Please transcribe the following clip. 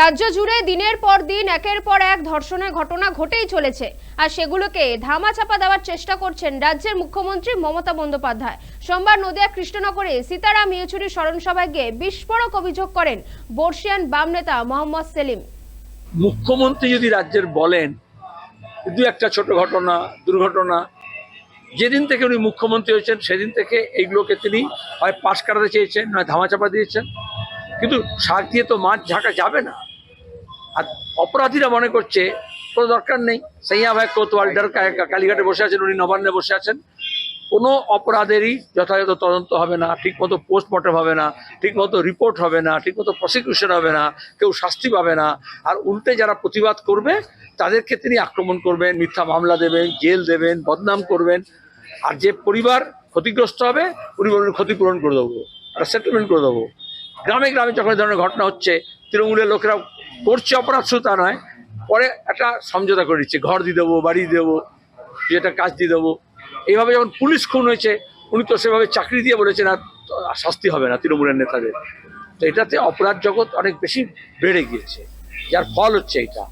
রাজ্য জুড়ে দিনের পর দিন একের পর এক ধর্ষণের ঘটনা ঘটেই চলেছে। আর সেগুলোকে ধামাচাপা দেওয়ার চেষ্টা করছেন রাজ্যের মুখ্যমন্ত্রী মমতা বন্দ্যোপাধ্যায়। সোমবার নদিয়া কৃষ্ণনগরে সীতারাম ইয়েচুরি স্মরণ সভায় গিয়ে বিস্ফোরক অভিযোগ করেন বর্ষিয়ান বাম নেতা মোহাম্মদ সেলিম। মুখ্যমন্ত্রী যদি রাজ্যের বলেন, দু একটা ছোট ঘটনা, দুর্ঘটনা, যেদিন থেকে উনি মুখ্যমন্ত্রী হয়েছেন, সেদিন থেকে এইগুলোকে তিনি হয় পাশ কাটাতে চেয়েছেন, নয় ধামাচাপা দিয়েছেন। কিন্তু সার দিয়ে তো মাছ ঝাঁকা যাবে না। আর অপরাধীরা মনে করছে, কোনো দরকার নেই। সেইয়া ভাই কোতোয়াল ডার কালীঘাটে বসে আছেন, উনি নবান্নে বসে আছেন। কোনো অপরাধেরই যথাযথ তদন্ত হবে না, ঠিকমতো পোস্টমর্টম হবে না, ঠিকমতো রিপোর্ট হবে না, ঠিকমতো প্রসিকিউশন হবে না, কেউ শাস্তি পাবে না। আর উল্টে যারা প্রতিবাদ করবে, তাদেরকে তিনি আক্রমণ করবেন, মিথ্যা মামলা দেবেন, জেল দেবেন, বদনাম করবেন। আর যে পরিবার ক্ষতিগ্রস্ত হবে উনি ক্ষতিপূরণ করে দেবো একটা সেটেলমেন্ট করে দেবো। গ্রামে গ্রামে যখন ধরনের ঘটনা হচ্ছে, তৃণমূলের লোকেরা করছে অপরাধ, শুধু তা নয়, পরে একটা সমঝোতা করে দিচ্ছে ঘর দিয়ে দেবো, বাড়ি দিয়ে দেবো একটা কাজ দিয়ে দেবো। এইভাবে যখন পুলিশ খুন হয়েছে, উনি তো সেভাবে চাকরি দিয়ে বলেছেন আর শাস্তি হবে না তৃণমূলের নেতাদের। তো এটাতে অপরাধ জগৎ অনেক বেশি বেড়ে গিয়েছে। যার ফল হচ্ছে এটা।